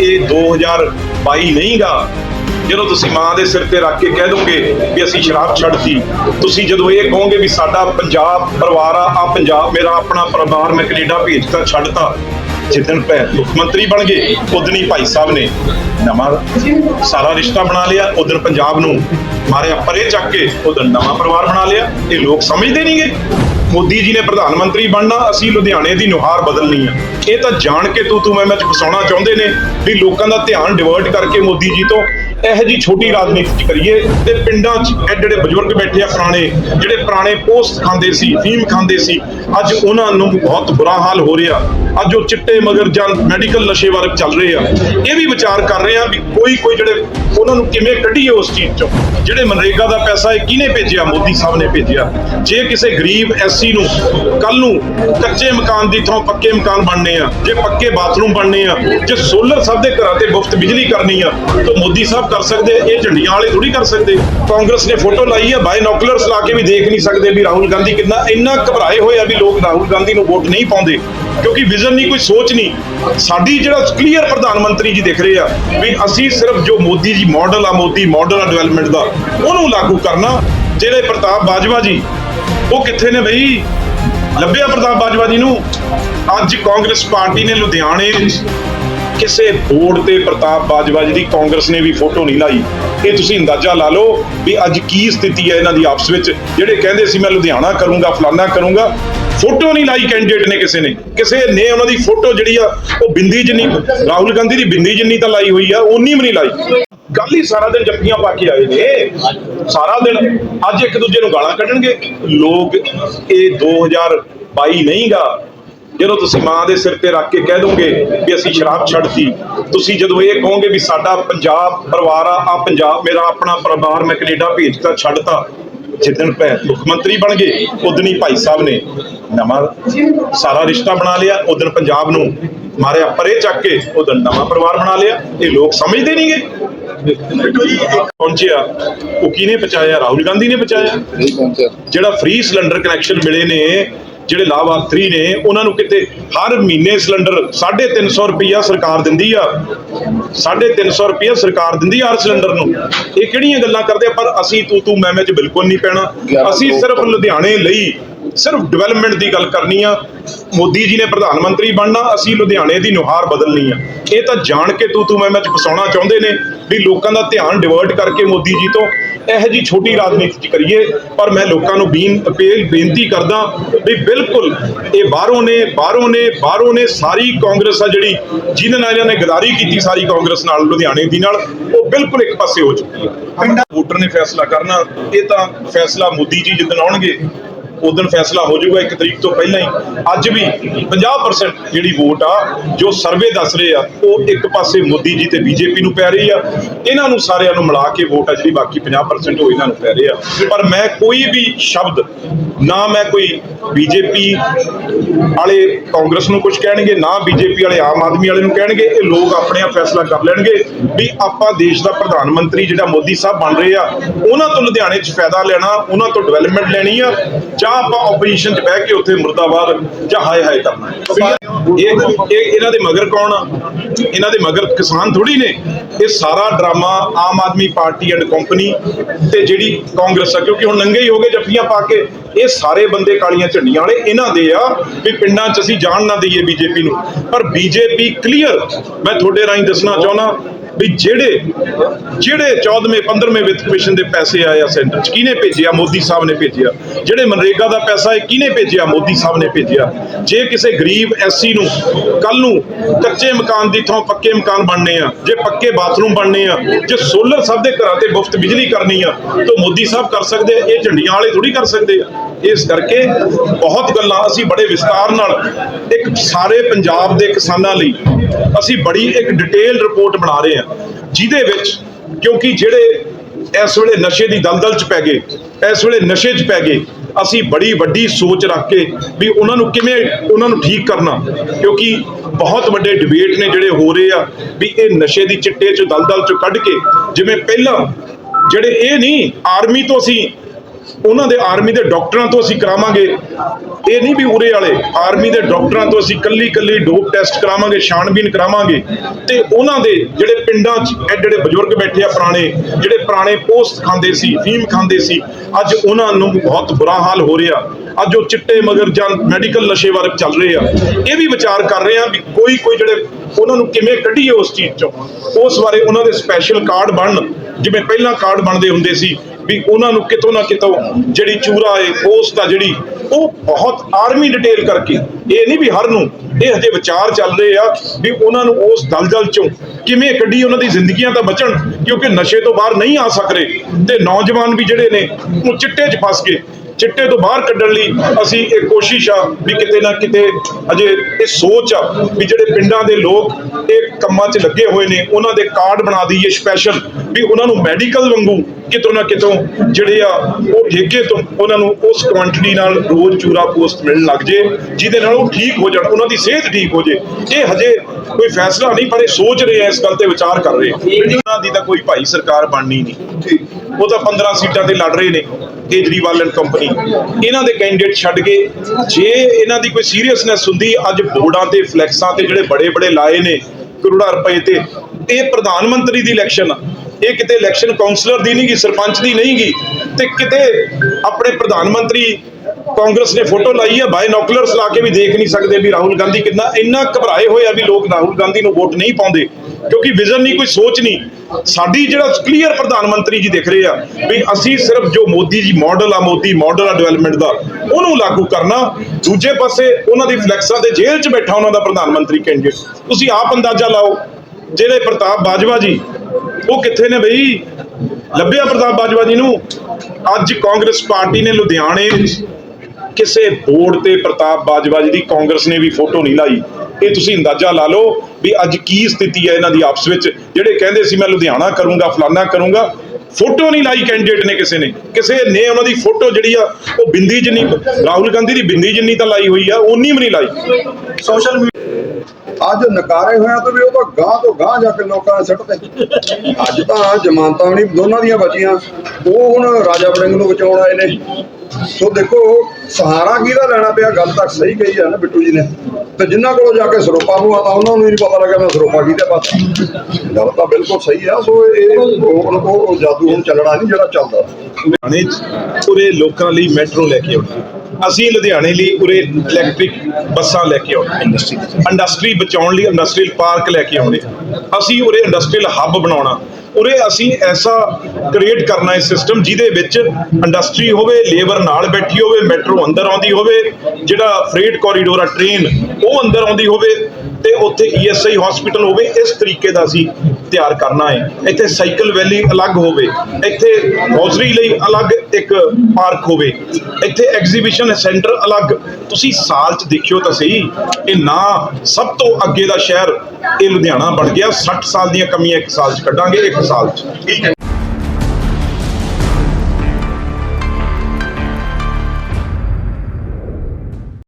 ਇਹ 2022 ਨਹੀਂਗਾ, ਜਦੋਂ ਤੁਸੀਂ ਮਾਂ ਦੇ ਸਿਰ ਤੇ ਰੱਖ ਕੇ ਕਹਿ ਦੋਗੇ ਵੀ ਅਸੀਂ ਸ਼ਰਾਬ ਛੱਡਤੀ, ਤੁਸੀਂ ਜਦੋਂ ਇਹ ਕਹੋਗੇ ਵੀ ਸਾਡਾ ਪੰਜਾਬ ਪਰਿਵਾਰ ਆ ਆ ਪੰਜਾਬ ਮੇਰਾ ਆਪਣਾ ਪਰਿਵਾਰ ਮੈਂ ਕੈਨੇਡਾ ਭੇਜਤਾ, ਛੱਡਤਾ ਜਿੱਦਣ ਭੈ ਮੁੱਖ ਮੰਤਰੀ ਬਣ ਗਏ, ਉਦਣ ਭਾਈ ਸਾਹਿਬ ਨੇ ਨਵਾਂ ਸਾਰਾ ਰਿਸ਼ਤਾ ਬਣਾ ਲਿਆ, ਉਦਣ ਪੰਜਾਬ ਨੂੰ ਮਾਰਿਆ ਪਰੇ ਚੱਕ ਕੇ, ਉਦਣ ਨਵਾਂ ਪਰਿਵਾਰ ਬਣਾ ਲਿਆ, ਇਹ ਲੋਕ ਸਮਝਦੇ ਨਹੀਂਗੇ। ਮੋਦੀ ਜੀ ਨੇ ਪ੍ਰਧਾਨ ਮੰਤਰੀ ਬਣਨਾ, ਅਸੀਂ ਲੁਧਿਆਣੇ ਦੀ ਨੁਹਾਰ ਬਦਲਣੀ ਆ। ਇਹ ਤਾਂ ਜਾਣ ਕੇ ਤੂੰ ਤੂੰ ਮੈਂ ਮੈਂ ਚ ਫਸਾਉਣਾ ਚਾਹੁੰਦੇ ਨੇ ਵੀ ਲੋਕਾਂ ਦਾ ਧਿਆਨ ਡਿਵਰਟ ਕਰਕੇ ਮੋਦੀ ਜੀ ਤੋਂ ਇਹੋ ਜੀ ਛੋਟੀ ਰਾਜਨੀਤੀ ਚ ਕਰੀਏ ਤੇ ਪਿੰਡਾਂ 'ਚ ਇਹ ਜਿਹੜੇ ਬਜ਼ੁਰਗ ਬੈਠੇ ਆ ਪੁਰਾਣੇ, ਜਿਹੜੇ ਪੁਰਾਣੇ ਪੋਸਟ ਖਾਂਦੇ ਸੀ ਫੀਮ ਖਾਂਦੇ ਸੀ, ਅੱਜ ਉਹਨਾਂ ਨੂੰ ਬਹੁਤ ਬੁਰਾ ਹਾਲ ਹੋ ਰਿਹਾ। ਅੱਜ ਉਹ ਚਿੱਟੇ ਮਗਰ ਜਾਂ ਮੈਡੀਕਲ ਨਸ਼ੇ ਵੱਲ ਚੱਲ ਰਹੇ ਆ। ਇਹ ਵੀ ਵਿਚਾਰ ਕਰ ਰਹੇ ਆ ਵੀ ਕੋਈ ਕੋਈ ਜਿਹੜੇ ਉਹਨਾਂ ਨੂੰ ਕਿਵੇਂ ਕੱਢੀਏ ਉਸ ਚੀਜ਼ ਚੋਂ? ਜਿਹੜੇ ਮਨਰੇਗਾ ਦਾ ਪੈਸਾ ਇਹ ਕਿਹਨੇ ਭੇਜਿਆ? ਮੋਦੀ ਸਾਹਿਬ ਨੇ ਭੇਜਿਆ। ਜੇ ਕਿਸੇ ਗਰੀਬ ਐਸਸੀ ਨੂੰ ਕੱਲ ਨੂੰ ਕੱਚੇ ਮਕਾਨ ਦੀ ਥਾਂ ਪੱਕੇ ਮਕਾਨ ਬਣਨੇ ਆ, ਜੇ ਪੱਕੇ ਬਾਥਰੂਮ ਬਣਨੇ ਆ, ਜੇ ਸੋਲਰ ਸਭ ਦੇ ਘਰਾਂ ਤੇ ਮੁਫਤ ਬਿਜਲੀ ਕਰਨੀ ਆ, ਤਾਂ ਮੋਦੀ ਸਾਹਿਬ ਕਰ ਸਕਦੇ, ਇਹ ਝੰਡੀਆਂ ਵਾਲੇ ਥੋੜੀ ਕਰ ਸਕਦੇ। ਕਾਂਗਰਸ ਨੇ ਫੋਟੋ ਲਾਈ ਆ ਬਾਈ ਲਾ ਕੇ ਵੀ ਦੇਖ ਨਹੀਂ ਸਕਦੇ ਵੀ ਰਾਹੁਲ ਗਾਂਧੀ ਕਿੰਨਾ, ਇੰਨਾ ਘਬਰਾਏ ਹੋਏ ਆ ਵੀ ਲੋਕ ਰਾਹੁਲ ਗਾਂਧੀ ਨੂੰ ਵੋਟ ਨਹੀਂ ਪਾਉਂਦੇ। ਕਿਉਂਕਿ ਵਿਜ਼ਨ ਨਹੀਂ, ਕੋਈ ਸੋਚ ਨਹੀਂ। ਸਾਡੀ ਜਿਹੜਾ ਕਲੀਅਰ ਪ੍ਰਧਾਨ ਮੰਤਰੀ ਜੀ ਦਿਖ ਰਹੇ ਆ, ਵੀ ਅਸੀਂ ਸਿਰਫ ਜੋ ਮੋਦੀ ਜੀ ਮਾਡਲ ਆ, ਮੋਦੀ ਮਾਡਲ ਆ ਡਿਵੈਲਪਮੈਂਟ ਦਾ, ਉਹਨੂੰ ਲਾਗੂ ਕਰਨਾ। ਜਿਹੜੇ ਪ੍ਰਤਾਪ ਬਾਜਵਾ ਜੀ, ਉਹ ਕਿੱਥੇ ਨੇ ਬਈ? ਲੱਭਿਆ ਪ੍ਰਤਾਪ ਬਾਜਵਾ ਜੀ ਨੂੰ? ਅੱਜ ਕਾਂਗਰਸ ਪਾਰਟੀ ਨੇ ਲੁਧਿਆਣੇ ਕਿਸੇ ਬੋਰਡ ਤੇ ਪ੍ਰਤਾਪ ਬਾਜਵਾ ਜੀ ਦੀ ਕਾਂਗਰਸ ਨੇ ਵੀ ਫੋਟੋ ਨਹੀਂ ਲਾਈ। ਇਹ ਤੁਸੀਂ ਅੰਦਾਜ਼ਾ ਲਾ ਲਓ ਵੀ ਅੱਜ ਕੀ ਸਥਿਤੀ ਹੈ ਇਹਨਾਂ ਦੀ ਆਪਸ ਵਿੱਚ। ਜਿਹੜੇ ਕਹਿੰਦੇ ਸੀ, ਮੈਂ ਲੁਧਿਆਣਾ ਕਰੂੰਗਾ, ਫਲਾਨਾ ਕਰੂੰਗਾ। ਫੋਟੋ ਨਹੀਂ ਲਾਈ ਕੈਂਡੀਡੇਟ ਨੇ ਕਿਸੇ ਨੇ। ਕਿਸੇ ਨੇ ਉਹਨਾਂ ਦੀ ਫੋਟੋ ਜਿਹੜੀ ਆ, ਉਹ ਬਿੰਦੀ ਜਿੰਨੀ, ਰਾਹੁਲ ਗਾਂਧੀ ਦੀ ਬਿੰਦੀ ਜਿੰਨੀ ਤਾਂ ਲਾਈ ਹੋਈ ਆ ਉਨੀ ਵੀ ਨਹੀਂ ਲਾਈ। ਕੱਲ ਹੀ ਸਾਰਾ ਦਿਨ ਜੱਫੀਆਂ ਪਾ ਕੇ ਆਏ ਨੇ। ਸਾਰਾ ਦਿਨ ਅੱਜ ਇੱਕ ਦੂਜੇ ਨੂੰ ਗਾਲਾਂ ਕੱਢਣਗੇ। ਲੋਕ ਇਹ 2022 ਨਹੀਂਗਾ। ਜਦੋਂ ਤੁਸੀਂ ਮਾਂ ਦੇ ਸਿਰ ਤੇ ਰੱਖ ਕੇ ਕਹਿ ਦੋਗੇ ਵੀ ਅਸੀਂ ਸ਼ਰਾਬ ਛੱਡਤੀ ਤੁਸੀਂ ਜਦੋਂ ਇਹ ਕਹੋਗੇ ਵੀ ਸਾਡਾ ਪੰਜਾਬ ਪਰਿਵਾਰ ਆ ਆ ਪੰਜਾਬ ਮੇਰਾ ਆਪਣਾ ਪਰਿਵਾਰ ਮੈਂ ਕੈਨੇਡਾ ਭੇਜਤਾ ਛੱਡਤਾ ਜਿੱਦਣ ਭੈ ਮੁੱਖ ਮੰਤਰੀ ਬਣ ਗਏ ਉਦਣ ਹੀ ਭਾਈ ਸਾਹਿਬ ਨੇ ਨਵਾਂ ਸਾਰਾ ਰਿਸ਼ਤਾ ਬਣਾ ਲਿਆ ਉਦਣ ਪੰਜਾਬ ਨੂੰ ਮਾਰਿਆ ਪਰੇ ਚੱਕ ਕੇ ਉਦਣ ਨਵਾਂ ਪਰਿਵਾਰ ਬਣਾ ਲਿਆ। ਇਹ ਲੋਕ ਸਮਝਦੇ ਨਹੀਂਗੇ। ਪਹੁੰਚਿਆ ਉਹ ਕਿਹਨੇ ਪਹੁੰਚਾਇਆ? ਰਾਹੁਲ ਗਾਂਧੀ ਨੇ ਪਹੁੰਚਾਇਆ। ਨਹੀਂ ਪਹੁੰਚਿਆ। ਜਿਹੜਾ ਫ੍ਰੀ ਸਿਲੰਡਰ ਕਨੈਕਸ਼ਨ ਮਿਲੇ ਨੇ ਜਿਹੜੇ ਲਾਭਾਰਥੀ ਨੇ ਉਹਨਾਂ ਨੂੰ ਕਿਤੇ ਹਰ ਮਹੀਨੇ ਸਿਲੰਡਰ 350 ਰੁਪਈਆ ਸਰਕਾਰ ਦਿੰਦੀ ਆ। 350 ਰੁਪਈਆ ਸਰਕਾਰ ਦਿੰਦੀ ਆ ਹਰ ਸਿਲੰਡਰ ਨੂੰ। ਇਹ ਕਿਹੜੀਆਂ ਗੱਲਾਂ ਕਰਦੇ ਆ? ਪਰ ਅਸੀਂ ਤੂੰ ਤੂੰ ਮੈਂ ਮੈਂ ਚ ਬਿਲਕੁਲ ਨਹੀਂ ਪੈਣਾ। ਅਸੀਂ ਸਿਰਫ ਲੁਧਿਆਣੇ ਲਈ ਸਿਰਫ ਡਿਵੈਲਪਮੈਂਟ ਦੀ ਗੱਲ ਕਰਨੀ ਆ। ਮੋਦੀ ਜੀ ਨੇ ਪ੍ਰਧਾਨ ਮੰਤਰੀ ਬਣਨਾ ਅਸੀਂ ਲੁਧਿਆਣੇ ਦੀ ਨੁਹਾਰ ਬਦਲਣੀ ਆ। ਇਹ ਤਾਂ ਜਾਣ ਕੇ ਤੂੰ ਤੂੰ ਮੈਂ ਮੈਂ ਚ ਫਸਾਉਣਾ ਚਾਹੁੰਦੇ ਨੇ। ਵੀ ਲੋਕਾਂ ਦਾ ਧਿਆਨ ਡਿਵਰਟ ਕਰਕੇ ਮੋਦੀ ਜੀ ਤੋਂ ਇਹੋ ਜੀ ਛੋਟੀ ਰਾਜਨੀਤੀ ਕਰੀਏ ਪਰ ਮੈਂ ਲੋਕਾਂ ਨੂੰ ਬੀਨ ਅਪੀਲ ਬੇਨਤੀ ਕਰਦਾ ਵੀ ਬਿਲਕੁਲ ਇਹ ਬਾਹਰੋਂ ਨੇ ਬਾਹਰੋਂ ਨੇ ਬਾਹਰੋਂ ਨੇ ਸਾਰੀ ਕਾਂਗਰਸ ਆ ਜਿਹੜੀ ਜਿਨ੍ਹਾਂ ਨਾਲ ਇਹਨਾਂ ਨੇ ਗਦਾਰੀ ਕੀਤੀ ਸਾਰੀ ਕਾਂਗਰਸ ਨਾਲ ਲੁਧਿਆਣੇ ਦੀ ਨਾਲ ਉਹ ਬਿਲਕੁਲ ਇੱਕ ਪਾਸੇ ਹੋ ਚੁੱਕੀ ਹੈ। ਵੋਟਰ ਨੇ ਫੈਸਲਾ ਕਰਨਾ ਇਹ ਤਾਂ ਫੈਸਲਾ ਮੋਦੀ ਜੀ ਜਿੱਦਣ ਆਉਣਗੇ ਉਦੋਂ ਫੈਸਲਾ ਹੋ ਜਾਊਗਾ ਇੱਕ ਤਰੀਕ ਤੋਂ ਪਹਿਲਾਂ ਹੀ। ਅੱਜ ਵੀ 50% ਜਿਹੜੀ ਵੋਟ ਆ, ਜੋ ਸਰਵੇ ਦੱਸ ਰਹੇ ਆ, ਉਹ ਇੱਕ ਪਾਸੇ ਮੋਦੀ ਜੀ ਤੇ ਬੀਜੇਪੀ ਨੂੰ ਪੈ ਰਹੀ ਆ। ਇਹਨਾਂ ਨੂੰ ਸਾਰਿਆਂ ਨੂੰ ਮਿਲਾ ਕੇ ਵੋਟ ਆ ਜਿਹੜੀ ਬਾਕੀ 50% ਉਹ ਇਹਨਾਂ ਨੂੰ ਪੈ ਰਹੀ ਆ। ਪਰ ਮੈਂ ਕੋਈ ਵੀ ਸ਼ਬਦ, ਨਾ ਮੈਂ ਕੋਈ ਬੀਜੇਪੀ ਵਾਲੇ ਕਾਂਗਰਸ ਨੂੰ ਕੁਝ ਕਹਿਣਗੇ, ਨਾ ਬੀਜੇਪੀ ਵਾਲੇ ਆਮ ਆਦਮੀ ਵਾਲੇ ਨੂੰ ਕਹਿਣਗੇ, ਇਹ ਲੋਕ ਆਪਣੇ ਆਪ ਫੈਸਲਾ ਕਰ ਲੈਣਗੇ ਵੀ ਆਪਾਂ ਦੇਸ਼ ਦਾ ਪ੍ਰਧਾਨ ਮੰਤਰੀ ਜਿਹੜਾ ਮੋਦੀ ਸਾਹਿਬ ਬਣ ਰਹੇ ਆ, ਉਹਨਾਂ ਤੋਂ ਲੁਧਿਆਣੇ 'ਚ ਫਾਇਦਾ ਲੈਣਾ, ਉਹਨਾਂ ਤੋਂ ਡਿਵੈਲਪਮੈਂਟ ਲੈਣੀ ਆ ਜਾਂ ਆਪਾਂ ਆਪੋਜੀਸ਼ਨ 'ਚ ਬਹਿ ਕੇ ਉੱਥੇ ਮੁਰਦਾਬਾਦ ਜਾਂ ਹਾਏ ਹਾਏ ਕਰਨਾ। ਇਹ ਇਹ ਇਹਨਾਂ ਦੇ ਮਗਰ ਕੌਣ ਆ? ਇਹਨਾਂ ਦੇ ਮਗਰ ਕਿਸਾਨ ਥੋੜੀ ਨੇ। ਇਹ ਸਾਰਾ drama Aam Aadmi party and company ਤੇ ਜਿਹੜੀ ਕਾਂਗਰਸ ਆ ਕਿਉਂਕਿ ਹੁਣ ਨੰਗੇ ਹੀ ਹੋ ਗਏ ਜੱਫੀਆਂ ਪਾ ਕੇ। ਇਹ ਸਾਰੇ ਬੰਦੇ ਕਾਲੀਆਂ ਝੰਡੀਆਂ ਵਾਲੇ ਇਹਨਾਂ ਦੇ ਆ ਵੀ ਪਿੰਡਾਂ 'ਚ ਅਸੀਂ ਜਾਣ ਨਾ ਦਈਏ ਬੀਜੇਪੀ ਨੂੰ। ਪਰ ਬੀਜੇਪੀ ਕਲੀਅਰ ਮੈਂ ਤੁਹਾਡੇ ਰਾਹੀਂ ਦੱਸਣਾ ਚਾਹੁੰਦਾ ਵੀ ਜਿਹੜੇ ਜਿਹੜੇ 14ਵੇਂ 15ਵੇਂ ਵਿੱਤ ਕਮਿਸ਼ਨ ਦੇ ਪੈਸੇ ਆਏ ਆ ਸੈਂਟਰ 'ਚ, ਕਿਹਨੇ ਭੇਜਿਆ? ਮੋਦੀ ਸਾਹਿਬ ਨੇ ਭੇਜਿਆ। ਜਿਹੜੇ ਮਨਰੇਗਾ ਦਾ ਪੈਸਾ ਹੈ, ਕਿਹਨੇ ਭੇਜਿਆ? ਮੋਦੀ ਸਾਹਿਬ ਨੇ ਭੇਜਿਆ। ਜੇ ਕਿਸੇ ਗਰੀਬ ਐਸਸੀ ਨੂੰ ਕੱਲ ਨੂੰ ਕੱਚੇ ਮਕਾਨ ਦੀ ਥਾਂ ਪੱਕੇ ਮਕਾਨ ਬਣਨੇ ਆ, ਜੇ ਪੱਕੇ ਬਾਥਰੂਮ ਬਣਨੇ ਆ, ਜੇ ਸੋਲਰ ਸਭ ਦੇ ਘਰਾਂ ਤੇ ਮੁਫਤ ਬਿਜਲੀ ਕਰਨੀ ਆ, ਤਾਂ ਮੋਦੀ ਸਾਹਿਬ ਕਰ ਸਕਦੇ ਇਹ ਝੰਡੀਆਂ ਵਾਲੇ ਥੋੜੀ ਕਰ ਸਕਦੇ ਆ। ਇਸ ਕਰਕੇ ਬਹੁਤ ਗੱਲਾਂ ਅਸੀਂ ਬੜੇ ਵਿਸਤਾਰ ਨਾਲ ਇੱਕ ਸਾਰੇ ਪੰਜਾਬ ਦੇ ਕਿਸਾਨਾਂ ਲਈ ਅਸੀਂ ਬੜੀ ਇੱਕ ਡਿਟੇਲ ਰਿਪੋਰਟ ਬਣਾ ਰਹੇ ਹਾਂ ਜਿਹਦੇ ਵਿੱਚ ਕਿਉਂਕਿ ਜਿਹੜੇ ਇਸ ਵੇਲੇ ਨਸ਼ੇ ਦੀ ਦਲਦਲ ਚ ਪੈ ਗਏ, ਇਸ ਵੇਲੇ ਨਸ਼ੇ 'ਚ ਪੈ ਗਏ, ਅਸੀਂ ਬੜੀ ਵੱਡੀ ਸੋਚ ਰੱਖ ਕੇ ਵੀ ਉਹਨਾਂ ਨੂੰ ਕਿਵੇਂ ਉਹਨਾਂ ਨੂੰ ਠੀਕ ਕਰਨਾ, ਕਿਉਂਕਿ ਬਹੁਤ ਵੱਡੇ ਡਿਬੇਟ ਨੇ ਜਿਹੜੇ ਹੋ ਰਹੇ ਆ ਵੀ ਇਹ ਨਸ਼ੇ ਦੀ ਚਿੱਟੇ 'ਚ, ਦਲਦਲ 'ਚ ਕੱਢ ਕੇ, ਜਿਵੇਂ ਪਹਿਲਾਂ ਜਿਹੜੇ ਇਹ ਨਹੀਂ ਆਰਮੀ ਤੋਂ ਅਸੀਂ ਉਹਨਾਂ ਦੇ ਆਰਮੀ ਦੇ ਡਾਕਟਰਾਂ ਤੋਂ ਅਸੀਂ ਕਰਾਵਾਂਗੇ। ਇਹ ਨਹੀਂ ਵੀ ਉਰੇ ਵਾਲੇ, ਆਰਮੀ ਦੇ ਡਾਕਟਰਾਂ ਤੋਂ ਅਸੀਂ ਕੱਲੀ ਕੱਲੀ ਡੋਪ ਟੈਸਟ ਕਰਾਵਾਂਗੇ ਛਾਣਬੀਨ ਕਰਾਵਾਂਗੇ। ਤੇ ਉਹਨਾਂ ਦੇ ਜਿਹੜੇ ਪਿੰਡਾਂ 'ਚ, ਇਹ ਜਿਹੜੇ ਬਜ਼ੁਰਗ ਬੈਠੇ ਆ ਪੁਰਾਣੇ, ਜਿਹੜੇ ਪੁਰਾਣੇ ਪੋਸਟ ਖਾਂਦੇ ਸੀ, ਫੀਮ ਖਾਂਦੇ ਸੀ, ਅੱਜ ਉਹਨਾਂ ਨੂੰ ਬਹੁਤ ਬੁਰਾ ਹਾਲ ਹੋ ਰਿਹਾ। ਅੱਜ ਉਹ ਚਿੱਟੇ ਮਗਰ ਜਾਂ ਮੈਡੀਕਲ ਨਸ਼ੇ ਵੱਲ ਚੱਲ ਰਹੇ ਆ। ਇਹ ਵੀ ਵਿਚਾਰ ਕਰ ਰਹੇ ਆ ਵੀ ਕੋਈ ਕੋਈ ਜਿਹੜੇ ਉਹਨਾਂ ਨੂੰ ਕਿਵੇਂ ਕੱਢੀਏ ਉਸ ਚੀਜ਼ ਚੋਂ। ਉਸ ਬਾਰੇ ਉਹਨਾਂ ਦੇ ਸਪੈਸ਼ਲ ਕਾਰਡ ਬਣਨ, ਜਿਵੇਂ ਪਹਿਲਾਂ ਕਾਰਡ ਬਣਦੇ ਹੁੰਦੇ ਸੀ ਵੀ ਉਹਨਾਂ ਨੂੰ ਕਿਤੋਂ ਨਾ ਕਿਤੋਂ ਜਿਹੜੀ ਚੂਰਾ ਏ ਪੋਸਟ ਆ ਜਿਹੜੀ, ਉਹ ਬਹੁਤ ਆਰਮੀ ਡਿਟੇਲ ਕਰਕੇ, ਇਹ ਨਹੀਂ ਵੀ ਹਰ ਨੂੰ, ਇਹ ਹਜੇ ਵਿਚਾਰ ਚੱਲ ਰਹੇ ਆ ਵੀ ਉਹਨਾਂ ਨੂੰ ਉਸ ਦਲਦਲ ਚੋਂ ਕਿਵੇਂ ਕੱਢੀ ਉਹਨਾਂ ਦੀ ਜ਼ਿੰਦਗੀਆਂ ਤਾਂ ਬਚਣ, ਕਿਉਂਕਿ ਨਸ਼ੇ ਤੋਂ ਬਾਹਰ ਨਹੀਂ ਆ ਸਕ ਰਹੇ ਤੇ ਨੌਜਵਾਨ ਵੀ ਜਿਹੜੇ ਨੇ, ਉਹ ਚਿੱਟੇ 'ਚ ਫਸ ਗਏ। ਚਿੱਟੇ ਤੋਂ ਬਾਹਰ ਕੱਢਣ ਲਈ ਅਸੀਂ ਇਹ ਕੋਸ਼ਿਸ਼ ਆ ਵੀ ਕਿਤੇ ਨਾ ਕਿਤੇ ਅਜੇ ਇਹ ਸੋਚ ਆ ਵੀ ਜਿਹੜੇ ਪਿੰਡਾਂ ਦੇ ਲੋਕ ਇਹ ਕੰਮਾਂ 'ਚ ਲੱਗੇ ਹੋਏ ਨੇ, ਉਹਨਾਂ ਦੇ ਕਾਰਡ ਬਣਾ ਦਈਏ ਸਪੈਸ਼ਲ ਵੀ ਉਹਨਾਂ ਨੂੰ ਮੈਡੀਕਲ ਵਾਂਗੂ ਕਿਤੋਂ ਨਾ ਕਿਤੋਂ ਜਿਹੜੇ ਆ ਉਹ ਠੇਕੇ ਤੋਂ ਉਹਨਾਂ ਨੂੰ ਉਸ ਕੁਆਂਟੀਟੀ ਨਾਲ ਰੋਜ਼ ਚੂਰਾ ਪੋਸਟ ਮਿਲਣ ਲੱਗ ਜੇ, ਜਿਹਦੇ ਨਾਲ ਉਹ ਠੀਕ ਹੋ ਜਾਣ, ਉਹਨਾਂ ਦੀ ਸਿਹਤ ਠੀਕ ਹੋ ਜੇ। ਇਹ ਹਜੇ ਕੋਈ ਫੈਸਲਾ ਨਹੀਂ, ਪਰ ਇਹ ਸੋਚ ਰਹੇ ਆ ਇਸ ਗੱਲ ਤੇ ਵਿਚਾਰ ਕਰ ਰਹੇ ਉਹਨਾਂ ਦੀ ਤਾਂ ਕੋਈ ਭਾਈ ਸਰਕਾਰ ਬਣਨੀ ਨਹੀਂ। ਉਹ ਤਾਂ 15 ਸੀਟਾਂ ਤੇ ਲੜ ਰਹੇ ਨੇ, ਕੇਜਰੀਵਾਲ ਐਂਡ ਕੰਪਨੀ। ਇਹਨਾਂ ਦੇ ਕੈਂਡੀਡੇਟ ਛੱਡ ਕੇ, ਜੇ ਇਹਨਾਂ ਦੀ ਕੋਈ ਸੀਰੀਅਸਨੈਸ ਹੁੰਦੀ, ਅੱਜ ਬੋਰਡਾਂ ਤੇ ਫਲੈਕਸਾਂ ਤੇ ਜਿਹੜੇ ਬੜੇ ਬੜੇ ਲਾਏ ਨੇ ਕਰੋੜਾਂ ਰੁਪਏ ਤੇ, ਇਹ ਪ੍ਰਧਾਨ ਮੰਤਰੀ ਦੀ ਇਲੈਕਸ਼ਨ ਆ। ਇਹ ਕਿਤੇ ਇਲੈਕਸ਼ਨ ਕਾਉਂਸਲਰ ਦੀ ਨਹੀਂ ਗੀ ਸਰਪੰਚ ਦੀ ਨਹੀਂ ਗੀ ਤੇ ਕਿਤੇ ਆਪਣੇ ਪ੍ਰਧਾਨ ਮੰਤਰੀ ਕਾਂਗਰਸ ਨੇ ਫੋਟੋ ਲਾਈ ਹੈ ਬਾਈ ਨੌਕਲਰਸ ਲਾ ਕੇ ਵੀ ਦੇਖ ਨਹੀਂ ਸਕਦੇ ਵੀ ਰਾਹੁਲ ਗਾਂਧੀ ਕਿੰਨਾ, ਇੰਨਾ ਘਬਰਾਏ ਹੋਏ ਆ ਵੀ ਲੋਕ ਰਾਹੁਲ ਗਾਂਧੀ ਨੂੰ ਵੋਟ ਨਹੀਂ ਪਾਉਂਦੇ, ਕਿਉਂਕਿ ਵਿਜ਼ਨ ਨਹੀਂ, ਕੋਈ ਸੋਚ ਨਹੀਂ। ਸਾਡੀ ਜਿਹੜਾ ਕਲੀਅਰ ਪ੍ਰਧਾਨ ਮੰਤਰੀ ਜੀ ਦੇਖ ਰਹੇ ਆ ਵੀ ਅਸੀਂ ਸਿਰਫ ਜੋ ਮੋਦੀ ਜੀ ਮਾਡਲ ਆ, ਮੋਦੀ ਮਾਡਲ ਆ ਡਿਵੈਲਪਮੈਂਟ ਦਾ, ਉਹਨੂੰ ਲਾਗੂ ਕਰਨਾ। ਦੂਜੇ ਪਾਸੇ ਉਹਨਾਂ ਦੀ ਫਲੈਕਸਾਂ ਦੇ ਜੇਲ੍ਹ 'ਚ ਬੈਠਾ ਉਹਨਾਂ ਦਾ ਪ੍ਰਧਾਨ ਮੰਤਰੀ ਕੈਂਡੀਡੇਟ ਤੁਸੀਂ ਆਪ ਅੰਦਾਜ਼ਾ ਲਾਓ, ਜਿਹੜੇ ਪ੍ਰਤਾਪ ਬਾਜਵਾ ਜੀ ਉਹ ਕਿੱਥੇ ਨੇ ਬਈ? ਲੱਭਿਆ ਪ੍ਰਤਾਪ ਬਾਜਵਾ ਜੀ ਨੂੰ? ਅੱਜ ਕਾਂਗਰਸ ਪਾਰਟੀ ਨੇ ਲੁਧਿਆਣੇ ਕਿਸੇ ਬੋਰਡ ਤੇ ਪ੍ਰਤਾਪ ਬਾਜਵਾ ਜੀ ਦੀ ਕਾਂਗਰਸ ਨੇ ਵੀ ਫੋਟੋ ਨਹੀਂ ਲਾਈ। ਇਹ ਤੁਸੀਂ ਅੰਦਾਜ਼ਾ ਲਾ ਲਓ ਵੀ ਅੱਜ ਕੀ ਸਥਿਤੀ ਹੈ ਇਹਨਾਂ ਦੀ ਆਪਸ ਵਿੱਚ, ਜਿਹੜੇ ਕਹਿੰਦੇ ਸੀ ਮੈਂ ਲੁਧਿਆਣਾ ਕਰੂੰਗਾ, ਫਲਾਨਾ ਕਰੂੰਗਾ, ਫੋਟੋ ਨਹੀਂ ਲਾਈ ਕੈਂਡੀਡੇਟ ਨੇ ਕਿਸੇ ਨੇ। ਕਿਸੇ ਨੇ ਉਹਨਾਂ ਦੀ ਫੋਟੋ ਜਿਹੜੀ ਆ, ਉਹ ਬਿੰਦੀ ਜਿੰਨੀ, ਰਾਹੁਲ ਗਾਂਧੀ ਦੀ ਬਿੰਦੀ ਜਿੰਨੀ ਤਾਂ ਲਾਈ ਹੋਈ ਆ ਉਨੀ ਵੀ ਨਹੀਂ ਲਾਈ। ਸੋਸ਼ਲ ਅੱਜ ਨਕਾਰੇ ਹੋਇਆ ਤਾਂ ਵੀ ਉਹ ਤਾਂ ਗਾਂ ਤੋਂ ਗਾਂ ਜਾ ਕੇ ਲੋਕਾਂ ਨੇ ਸਿੱਟਦੇ ਅੱਜ ਤਾਂ ਜ਼ਮਾਨਤਾਂ ਨਹੀਂ, ਦੋਨਾਂ ਦੀਆਂ ਬਚੀਆਂ। ਉਹ ਹੁਣ ਰਾਜਾ ਵੜਿੰਗ ਨੂੰ ਬਚਾਉਣ ਆਏ ਨੇ। ਸੋ ਦੇਖੋ ਸਹਾਰਾ ਕਿਹਦਾ ਲੈਣਾ ਪਿਆ? ਗੱਲ ਤਾਂ ਸਹੀ ਕਹੀ ਆ ਨਾ ਬਿੱਟੂ ਜੀ ਨੇ। ਤੇ ਜਿਨ੍ਹਾਂ ਕੋਲੋਂ ਜਾ ਕੇ ਸਰੋਪਾ ਨੂੰ ਆਦਾ ਉਹਨਾਂ ਨੂੰ ਹੀ ਨਹੀਂ ਪਤਾ ਲੱਗਾ ਮੈਂ ਸਰੋਪਾ ਕਿਹਦੇ ਪਾਸ। ਗੱਲ ਤਾਂ ਬਿਲਕੁਲ ਸਹੀ ਆ ਸੋ ਇਹ ਉਹ ਜਾਦੂ ਹੁਣ ਚੱਲਣਾ ਨਹੀਂ ਜਿਹੜਾ ਚੱਲਦਾ। ਲੁਧਿਆਣੇ ਉਰੇ ਲੋਕਾਂ ਲਈ ਮੈਟਰੋ ਲੈ ਕੇ ਆਉਣਾ। ਅਸੀਂ ਲੁਧਿਆਣੇ ਲਈ ਉਰੇ ਇਲੈਕਟ੍ਰਿਕ ਬੱਸਾਂ ਲੈ ਕੇ ਆਉਣਾ। ਇੰਡਸਟਰੀ ਇੰਡਸਟਰੀ ਬਚਾਉਣ ਲਈ ਇੰਡਸਟਰੀਅਲ ਪਾਰਕ ਲੈ ਕੇ ਆਉਣੇ। ਅਸੀਂ ਉਰੇ ਇੰਡਸਟਰੀਅਲ ਹੱਬ ਬਣਾਉਣਾ। ਉਰੇ ਅਸੀਂ ਐਸਾ ਕ੍ਰੀਏਟ ਕਰਨਾ ਹੈ ਸਿਸਟਮ ਜਿਹਦੇ ਵਿੱਚ ਇੰਡਸਟਰੀ ਹੋਵੇ ਲੇਬਰ ਨਾਲ ਬੈਠੀ ਹੋਵੇ ਮੈਟਰੋ ਅੰਦਰ ਆਉਂਦੀ ਹੋਵੇ, ਜਿਹੜਾ ਫਰੇਟ ਕੋਰੀਡੋਰ ਆ ਟ੍ਰੇਨ ਉਹ ਅੰਦਰ ਆਉਂਦੀ ਹੋਵੇ ਤੇ ਉੱਥੇ ਈਐਸਆਈ ਹਸਪੀਟਲ ਹੋਵੇ, ਇਸ ਤਰੀਕੇ ਦਾ ਅਸੀਂ ਤਿਆਰ ਕਰਨਾ ਹੈ। ਇੱਥੇ ਸਾਈਕਲ ਵੈਲੀ ਅਲੱਗ ਹੋਵੇ। ਇੱਥੇ ਹੌਜ਼ਰੀ ਲਈ ਅਲੱਗ ਇੱਕ ਪਾਰਕ ਹੋਵੇ। ਇੱਥੇ ਐਗਜ਼ੀਬਿਸ਼ਨ ਸੈਂਟਰ ਅਲੱਗ। ਤੁਸੀਂ ਸਾਲ ਚ ਦੇਖਿਓ ਤਾਂ ਸਹੀ, ਇਹ ਨਾ ਸਭ ਤੋਂ ਅੱਗੇ ਦਾ ਸ਼ਹਿਰ ਇਹ ਲੁਧਿਆਣਾ ਬਣ ਗਿਆ। 60 ਸਾਲ ਦੀਆਂ ਕਮੀਆਂ ਇੱਕ ਸਾਲ ਚ ਕੱਢਾਂਗੇ, ਇੱਕ ਸਾਲ ਚ। ਠੀਕ ਹੈ।